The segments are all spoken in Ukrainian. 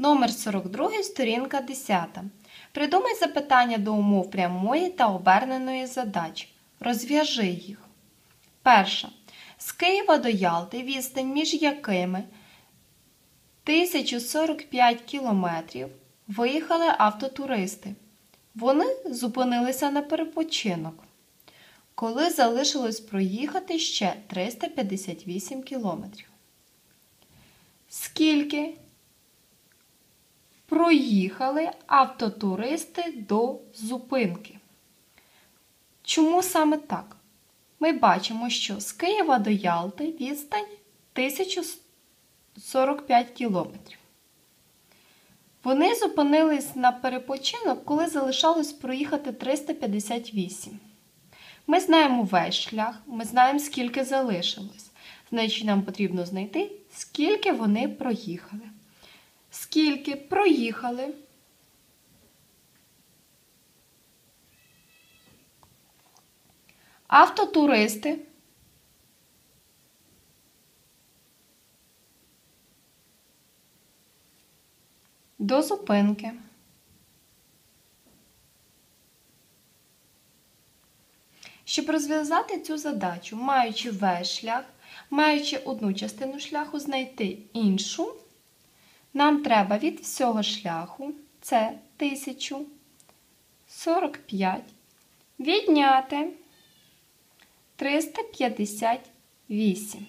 Номер 42, сторінка 10. Придумай запитання до умов прямої та оберненої задач. Розв'яжи їх. Перша. З Києва до Ялти відстань між якими 1045 кілометрів виїхали автотуристи. Вони зупинилися на перепочинок. Коли залишилось проїхати ще 358 кілометрів. Скільки проїхали автотуристи до зупинки? Чому саме так? Ми бачимо, що з Києва до Ялти відстань 1045 кілометрів. Вони зупинились на перепочинок, коли залишалось проїхати 358. Ми знаємо весь шлях, ми знаємо, скільки залишилось. Значить, нам потрібно знайти, скільки вони проїхали. Скільки проїхали. Автотуристи. До зупинки. Щоб розв'язати цю задачу, маючи весь шлях, маючи одну частину шляху, знайти іншу, нам треба від всього шляху, це 1045, відняти 358.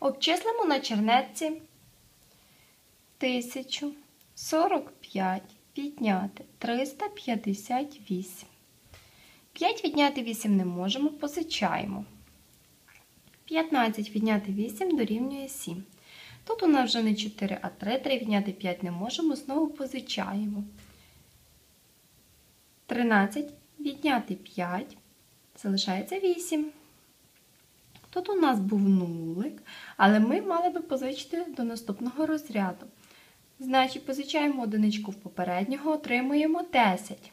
Обчислимо на чернетці 1045 відняти 358. 5 відняти 8 не можемо, позичаємо. 15 відняти 8 дорівнює 7. Тут у нас вже не 4, а 3, 3 відняти 5 не можемо, знову позичаємо. 13 відняти 5, залишається 8. Тут у нас був нулик, але ми мали би позичити до наступного розряду. Значить, позичаємо одиничку в попереднього, отримуємо 10.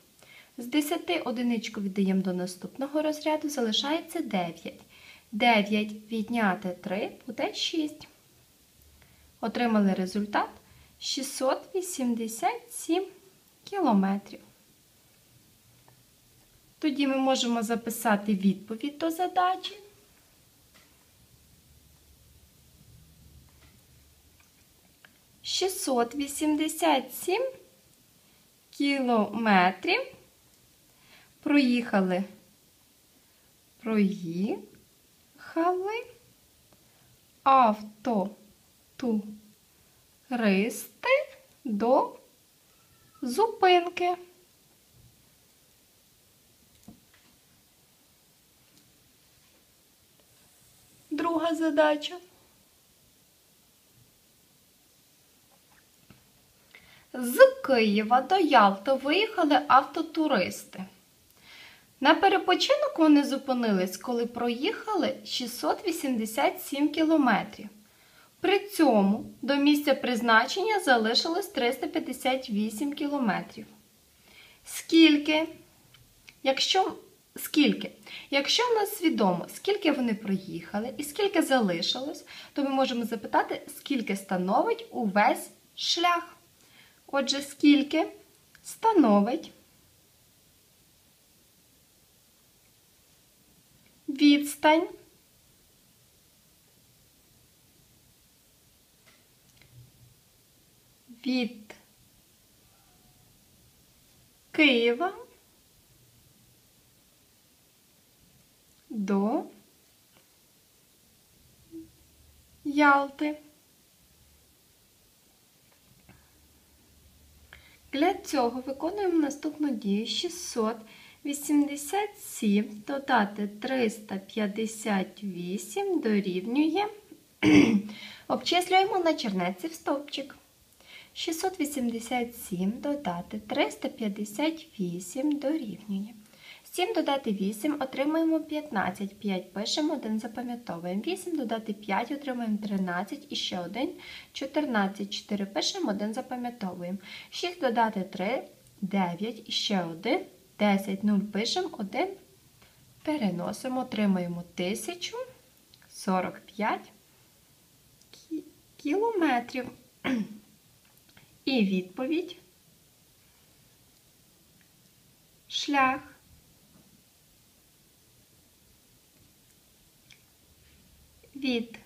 З 10 одиничку віддаємо до наступного розряду, залишається 9. 9 відняти 3 буде 6. Отримали результат 687 кілометрів. Тоді ми можемо записати відповідь до задачі. Шістсот вісімдесят сім кілометрів проїхали, проїхали автотуристи до зупинки. Друга задача. З Києва до Ялти виїхали автотуристи. На перепочинок вони зупинились, коли проїхали 687 кілометрів. При цьому до місця призначення залишилось 358 кілометрів. Скільки? Якщо скільки? Якщо в нас відомо, скільки вони проїхали і скільки залишилось, то ми можемо запитати, скільки становить увесь шлях. Отже, скільки становить відстань від Києва до Ялти. Для цього виконуємо наступну дію 687 додати 358 дорівнює. Обчислюємо на чернеці в стовпчик. 687 додати 358 дорівнює. 7 додати 8 отримаємо 15. 5 пишемо, 1 запам'ятовуємо. 8 додати 5 отримаємо 13 і ще 1. 14. 4 пишемо, 1 запам'ятовуємо. 6 додати 3, 9 і ще 1. 10. 0 пишемо, 1. Переносимо, отримаємо 1045 кілометрів. І відповідь. Шлях. Від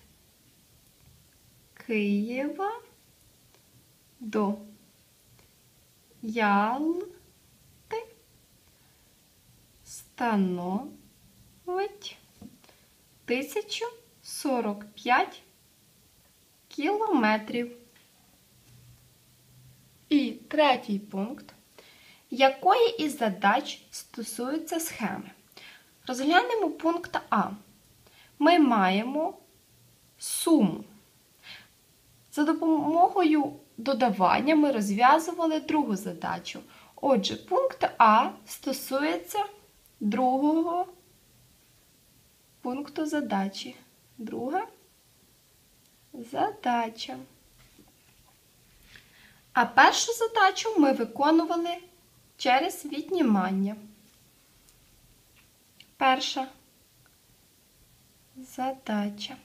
Києва до Ялти становить 1045 кілометрів. Третій пункт. Якої із задач стосуються схеми? Розглянемо пункт А. Ми маємо суму. За допомогою додавання ми розв'язували другу задачу. Отже, пункт А стосується другого пункту задачі. Друга задача. А першу задачу ми виконували через віднімання. Перша задача.